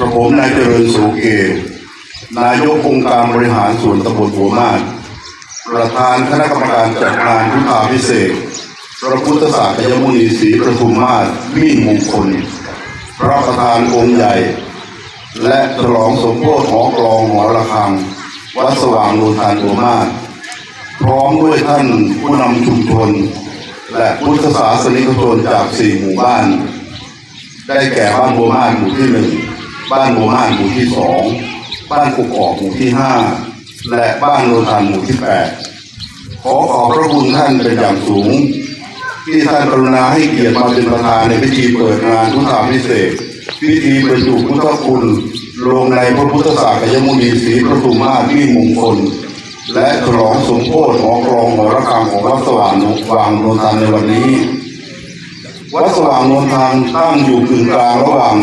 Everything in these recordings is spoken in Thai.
ระผมนายเจริญสูเกตนายกองค์การบริหารส่วนตำบลบัวมาศประธานคณะกรรมการจัดงานพุทธาพิเศษ พระพุทธศาสตร์ยมุนีศรีประทุมมาศมิ่งมงคล พระประธานองค์ใหญ่ และฉลองสมโภชหอกลองหอระฆัง วัดสว่างโนนทานบัวมาศพร้อมด้วยท่านผู้นำชุมชน และพุทธศาสนิกชนจากสี่หมู่บ้าน ได้แก่บ้านบัวมาศหมู่ที่หนึ่ง บ้านบัวมาหมู่ที่สองบ้านกุกอกหมู่ที่ห้าและบ้านโนนทานหมู่ที่แปดขอขอบพระคุณท่านเป็นอย่างสูง ที่ท่านกรุณาให้เกียรติมาเป็นประธานในพิธีเปิดงานพุทธาพิเศษพิธีบรรจุพุทธคุณลงในพระพุทธศาสตร์ยมุนีศรีประทุมมาที่มงคล และฉลองสมโภชหอกรองหอระฆังของวัดสว่างวางโนนทานในวันนี้ วัดสว่างนนทางตั้งอยู่กึ่งกลางระหว่าง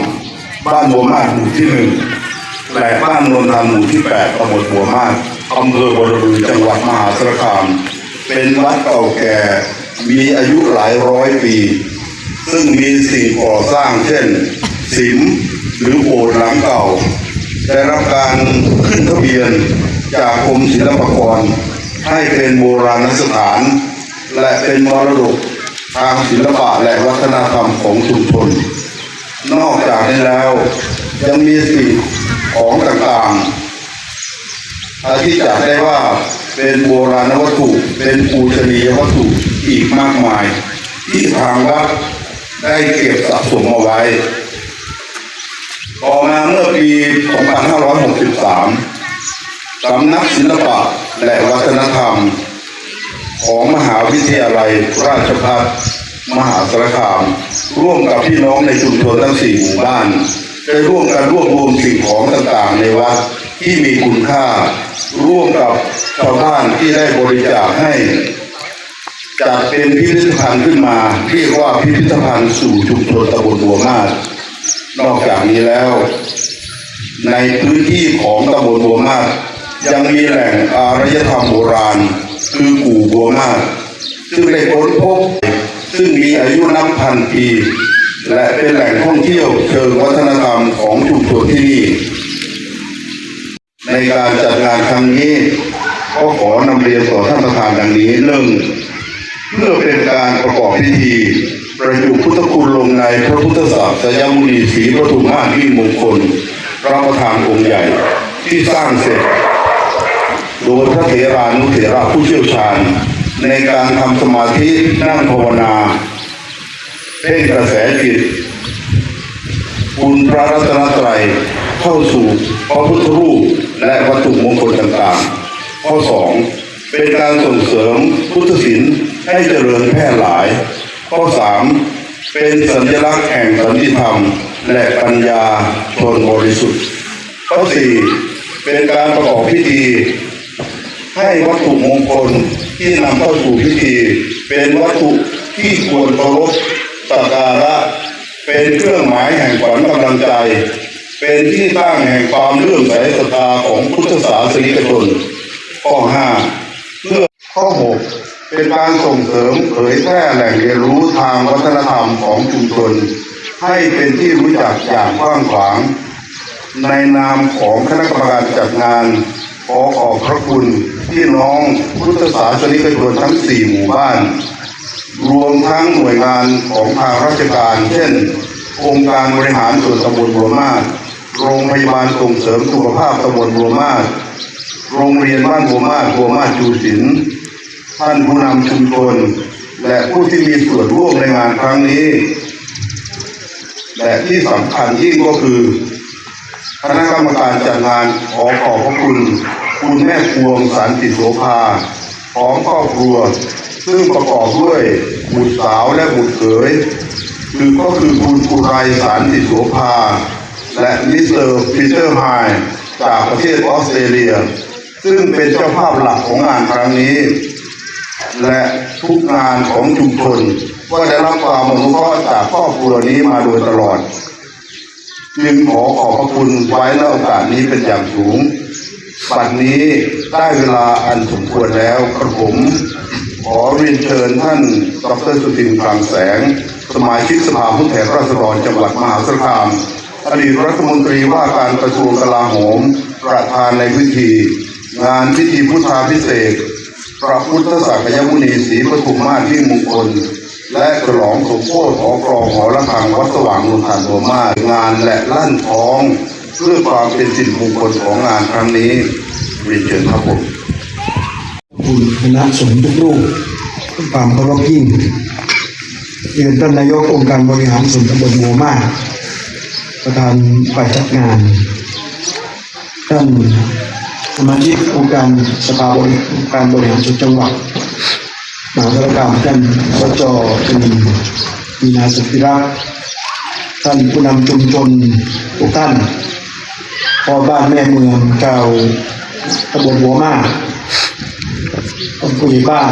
บ้านบัวมาศหมู่ที่หนึ่งและบ้านนนทาหมู่ที่แปดตำบลบัวมาศอำเภอบรบือจังหวัดมหาสารคาม เป็นวัดเก่าแก่มีอายุหลายร้อยปี ซึ่งมีสิ่งก่อสร้างเช่นสิมหรือโบสถ์หลังเก่า ได้รับการขึ้นทะเบียนจากกรมศิลปากร ให้เป็นโบราณสถาน และเป็นมรดกทางศิลปะและวัฒนธรรมของชุมชน นอกจากนี้แล้ว ยังมีสิ่งของต่างๆอาที่จัดได้ว่าเป็นโบราณวัตถุ เป็นปูชนียวัตถุอีกมากมาย ที่ทางวัดได้เก็บสะสมเอาไว้ ต่อมาเมื่อปี2563 สำนักศิลปะและวัฒนธรรม ของมหาวิทยาลัยราชภัฏ มหาสารคาม ร่วมกับพี่น้องในชุมชนทั้งสี่หมู่บ้านได้ร่วมกันรวบรวมสิ่งของต่างๆ ในวัดที่มีคุณค่า ร่วมกับชาวบ้านที่ได้บริจาคให้จัดเป็นพิพิธภัณฑ์ขึ้นมาเรียกว่าพิพิธภัณฑ์สู่ชุมชนตำบลบัวมาศนอกจากนี้แล้ว ในพื้นที่ของตำบลบัวมาศยังมีแหล่งอารยธรรมโบราณ คือกู่บัวมาศซึ่งได้ค้นพบ ซึ่งมีอายุนับพันปี และเป็นแหล่งท่องเที่ยวเชิงวัฒนธรรมของชุมชนที่นี่ ในการจัดงานครั้งนี้ก็ขอนำเรียนต่อท่านประธานดังนี้หนึ่งเพื่อเป็นการประกอบพิธี ประยุพุทธคุณลงในพระพุทธศาสยมุนีศรีปทุมมาศที่มงคลพระประธานองค์ใหญ่ที่สร้างเสร็จ โดยพระเถรานุเถระผู้เชี่ยวชาญ ในการทำสมาธินั่งภาวนาเพ่งกระแสจิตคุณพระรัตนตรัยเข้าสู่พระพุทธรูปและวัตถุมงคลต่างๆ ข้อสองเป็นการส่งเสริมพุทธศิลป์ให้เจริญแพร่หลาย ข้อสามเป็นสัญลักษณ์แห่งสันติธรรม และปัญญาชนบริสุทธิ์ ข้อสี่เป็นการประกอบพิธี ให้วัตถุมงคล ที่นำเข้าสู่พิธี เป็นวัตถุที่ควรเคารพสักการะ เป็นเครื่องหมายแห่งขวัญกำลังใจ เป็นที่ตั้งแห่งความเลื่อมใสศรัทธาของพุทธศาสนิกชนข้อห้าเพื่อข้อหกเป็นการส่งเสริมเผยแพร่แหล่งเรียนรู้ทางวัฒนธรรมของชุมชน ให้เป็นที่รู้จักอย่างกว้างขวาง ในนามของคณะกรรมการจัดงานขอขอบพระคุณพี่น้องพุทธศาสนิกชนทั้งสี่หมู่บ้าน รวมทั้งหน่วยงานของทางราชการ เช่น องค์การบริหารส่วนตำบลบัวมาศโรงพยาบาลส่งเสริมสุขภาพตำบลบัวมาศโรงเรียนบ้านบัวมาศบัวมาศจูศิลท่านผู้นำชุมชนและผู้ที่มีส่วนร่วมในงานครั้งนี้ และที่สำคัญยิ่งก็คือ คณะกรรมการจัดงานขอขอบพระคุณ คุณแม่พวงสันติโสภาของครอบครัว ซึ่งประกอบด้วยบุตรสาวและบุตรเขยคือก็คือคุณอุไรสันติโสภา และมิสเตอร์ปีเตอร์ไฮจากประเทศออสเตรเลีย ซึ่งเป็นเจ้าภาพหลักของงานครั้งนี้ และทุกงานของชุมชนก็ได้รับความอนุเคราะห์จากครอบครัวนี้มาโดยตลอด จึงขอขอบพระคุณไว้ในโอกาสนี้เป็นอย่างสูง บัดนี้ได้เวลาอันสมควรแล้วกระผม ขอเรียนเชิญท่านดรสุทินคลังแสง สมาชิกสภาผู้แทนราษฎรจังหวัดมหาสารคาม อดีตรัฐมนตรีว่าการกระทรวงกลาโหม ประธานในพิธี งานพิธีพุทธาพิเศษพระพุทธสักยมุนีศรีปทุมมาที่มงคล และฉลองสมโภชหอกรองหอระฆังวัดสว่างนุนทานโรมางานและลั่นท้อง เพื่อความเป็นสิริมงคลของงานครั้งนี้เรียนเชิญครับผมคุณคณะสงฆ์ทุกรูปความเคารพยิ่งเรียนท่านนายกองค์การบริหารส่วนตำบลหัวมา ประธานฝ่ายจัดงาน ท่านสมาชิกองค์การสภาบริการบริหารส่วนจังหวัดมหาสารคามท่านสจชนินมีนาสุพิรักท่านผู้นำชุมชนทุกท่าน พ่อบ้านแม่เมืองเก่าตำบลหัวมากท่านผู้ใหญ่บ้าน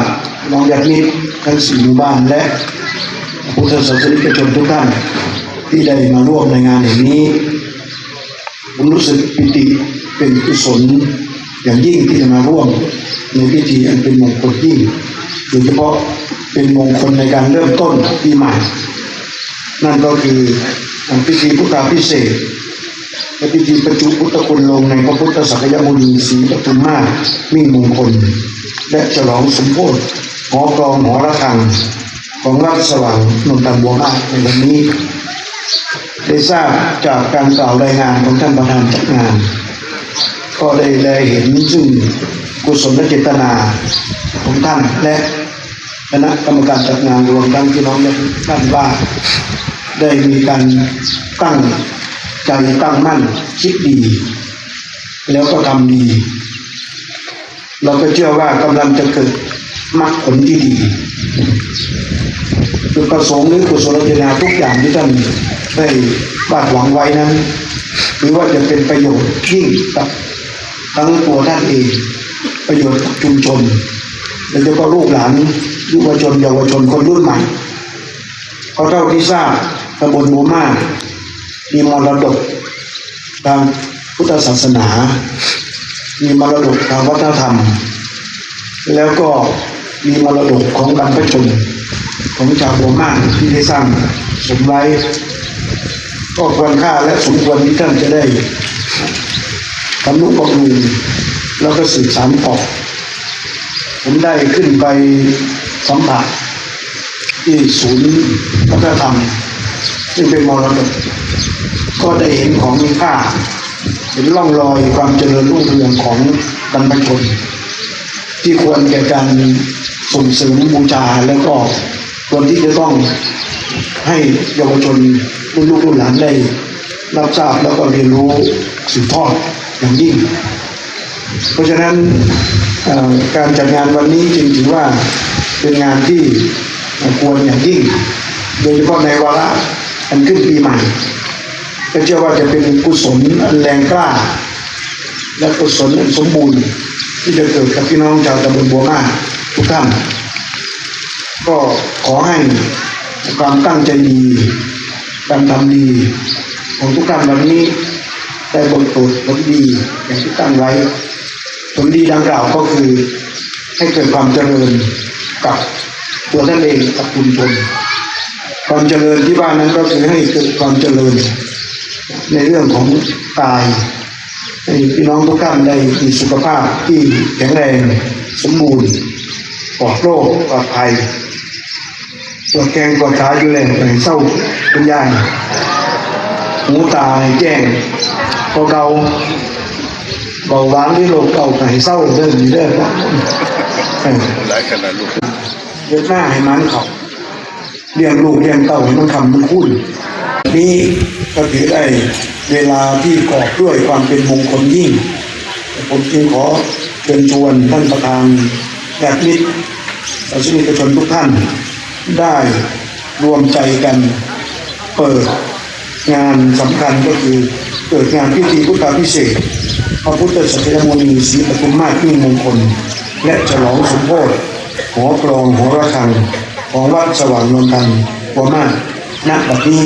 น้องยักษ์นิดทั้งสี่หมู่บ้านและพุทธศาสนิกชนทุกท่านที่ได้มาร่วมในงานแห่งนี้ผมรู้สึกปิติเป็นกุศลอย่างยิ่งที่จะมาร่วมในพิธีอันเป็นมงคลยิ่งโดยเฉพาะเป็นมงคลในการเริ่มต้นปีใหม่ นั่นก็คือพิธีพุทธาพิเศษ กและพิประจุพุทธคุณลงในพระพุทธสักยมุนีศรีปทุมมาศมิ่งมงคล และฉลองสมโภชหอกรองหอระฆัง ของวัดสว่างนนทันบัวมากในวันนี้ ได้ทราบจากการกล่าวรายงานของท่านประธานจัดงาน ก็ได้แลเห็นซึ่งกุศลเจตนาของท่านและคณะกรรมการจัดงานรวมทั้งพี่น้องและท่านว่าได้มีการตั้ง ใจตั้งมั่นคิดดี แล้วก็ทำดี เราก็เชื่อว่ากำลังจะเกิดมรรคผลที่ดีจุดประสงค์หรือกุศลเจตนาทุกอย่างที่ท่านได้บาดหวังไว้นั้นหรือว่าจะเป็นประโยชน์ยิ่งกับทั้งตัวท่านเอง ประโยชน์กับชุมชนโดยเฉพาะลูกหลานยุวชนเยาวชนคนรุ่นใหม่เพราะเท่าที่ทราบตำบลหมูมา มีมรดกทางพุทธศาสนา มีมรดกทางวัฒนธรรม แล้วก็มีมรดกของบรรพชนของชาวบัวมากที่ได้สร้างสมไว้ก็ควรค่าและสมควรที่ท่านจะได้ทำนุบำรุงแล้วก็สืบสานต่อผมได้ขึ้นไปสัมผัสที่ศูนย์วัฒนธรรมซึ่งเป็นมรดก ก็ได้เห็นของมีค่า เห็นร่องรอยความเจริญรุ่งเรืองของบรรพชน ที่ควรแก่การส่งเสริมบูชาแล้วก็ควรที่จะต้องให้เยาวชนรุ่นลูกรุ่นหลานได้รับทราบแล้วก็เรียนรู้สืบทอดอย่างยิ่ง เพราะฉะนั้นการจัดงานวันนี้จึงถือว่าเป็นงานที่ควรอย่างยิ่ง โดยเฉพาะในวาระอันขึ้นปีใหม่ ก็เชื่อว่าจะเป็นกุศลแรงกล้า และกุศลสมบูรณ์ ที่จะเกิดกับพี่น้องชาวตำบลบัวมาทุกท่านก็ขอให้ความตั้งใจดีการทำดีของทุกท่านวันนี้ได้บทผลผลดีอย่างที่ตั้งไว้ผลดีดังกล่าวก็คือให้เกิดความเจริญกับตัวท่านเองกับชุมชนความเจริญที่บ้านนั้นก็คือให้เกิดความเจริญ ในเรื่องของกายให้พี่น้องทุกท่านได้มีสุขภาพที่แข็งแรงสมบูรณ์ปลอดโรคปลอดภัยปวดแกงปวดขาอยู่แรงไปเศร้าเป็นย่างหูตาแจ้งพอเกาเบาหวานหรือโรคเก่าไก่เศร้าเดินอยู่เด้อเออหลายขนาดลูกเดินหน้าให้มันเขาเลี้ยงลูกเลี้ยงเต่าให้มันคำมันคุ้นนี่ ก็ถือได้เวลาที่กอบด้วยความเป็นมงคลยิ่ง ผมจึงขอเชิญชวนท่านประธานแอกนิดประชาชนทุกท่าน ได้รวมใจกันเปิดงานสำคัญก็คือเกิดงานพิธีพุทธาพิเศษพระพุทธสักยมุนีศรีปทุมมาศมิ่งมงคล และฉลองสมโภชหอกรองหอระฆัง ของวัดสว่างนนทันหัวมากณบัดนี้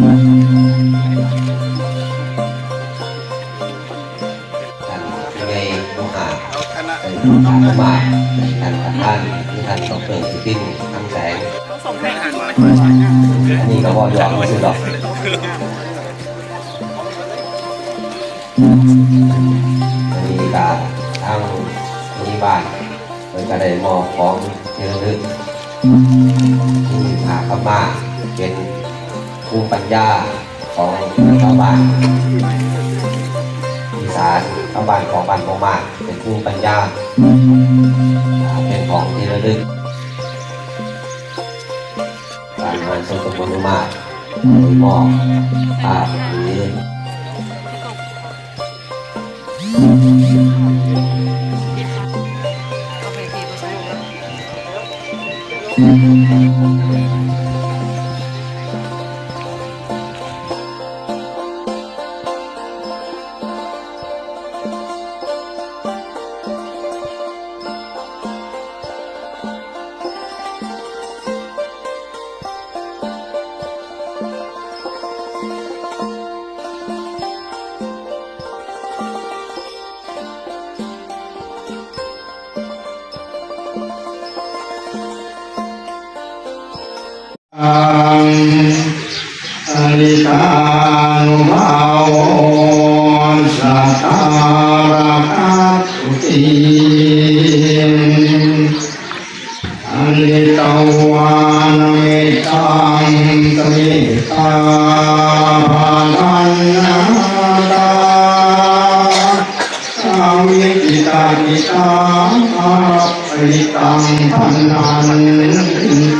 ท่านในมุหาเป็นมุหามุมาท่านประธานที่ท่านดอกเตอรสุทินทำแสงส่งอันนี้ก็ยอมไม่ใช่หรอกอันนี้ก็ทางมีบ้านเพิ่นก็ได้มอบของเที่ระลึกที่หาเข้ามาเป็น ภูมิปัญญาของชาวบ้านอีสานชาวบ้านของบ้านของมาเป็นภูมิปัญญา เป็นของที่ระลึกการงานทรงตำบลมากมอบภาพหรือโอเคพี่ก็ใช้แล้ว งอริกานุภาโวสัทธาราคัตตุติอันนิตวานเมตังตเมตาภานันนาตาสาวิกิตากิตาอาริตังพันนันโต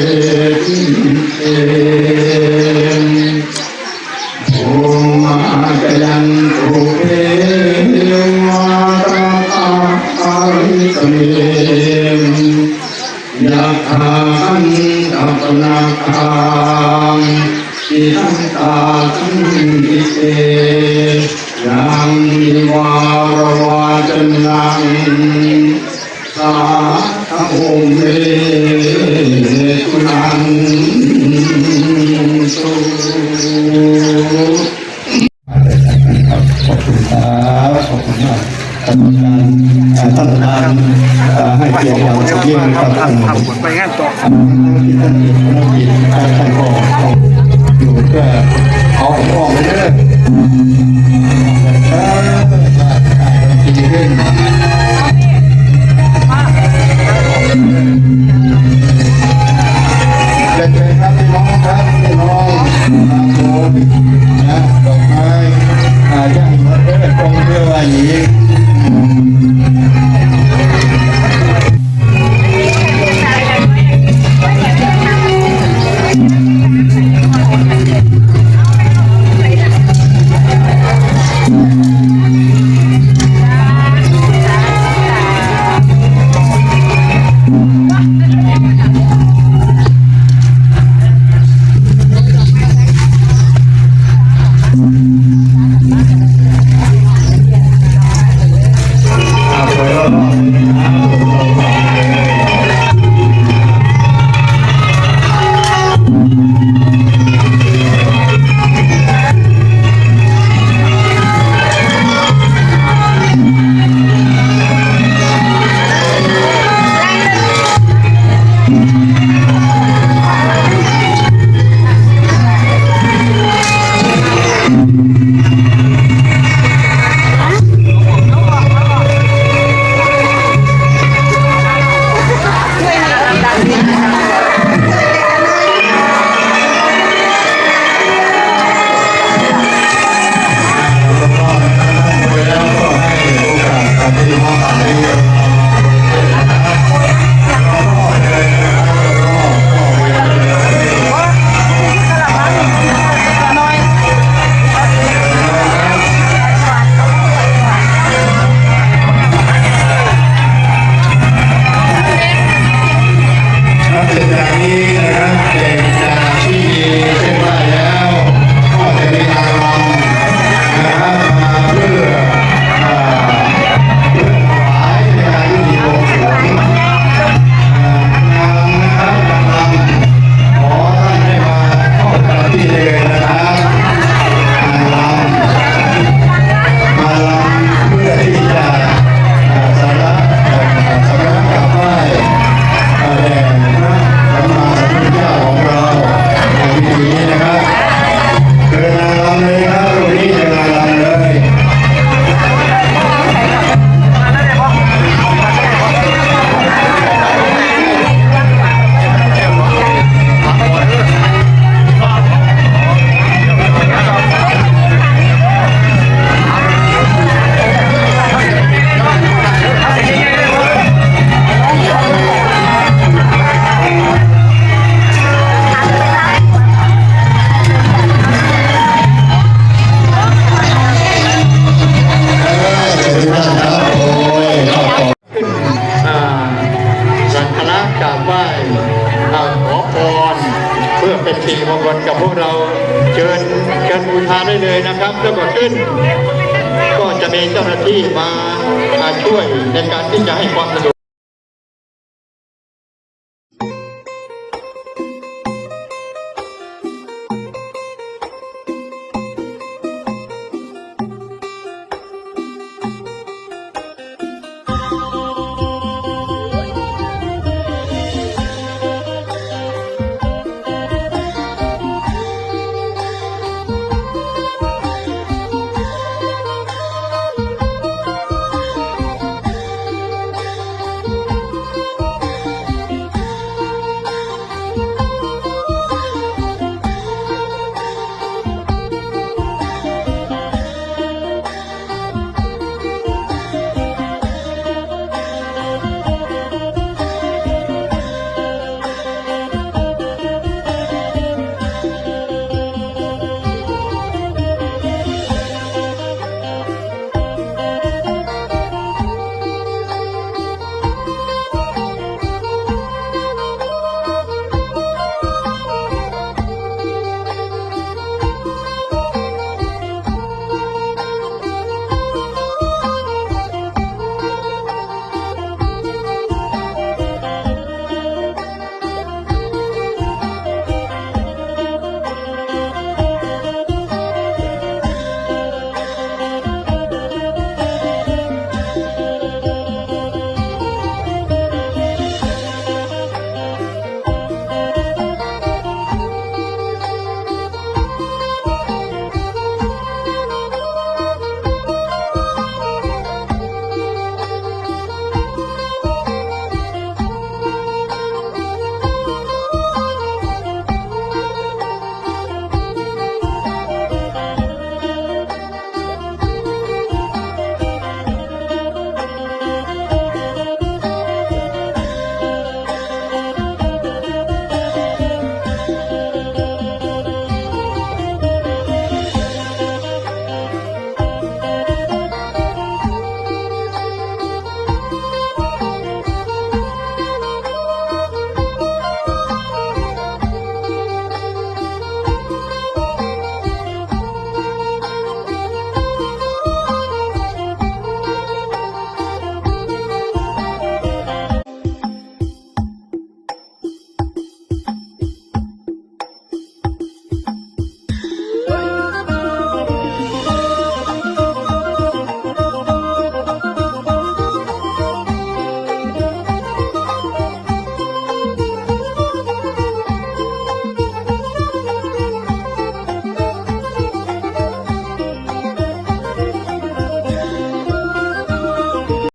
ทันตาคั เป็นสิ่งมงคลกับพวกเราเชิญกันบูชาได้เลยนะครับแล้วก็ขึ้น ก็จะมีเจ้าหน้าที่มามาช่วยในการที่จะให้ความสะดวก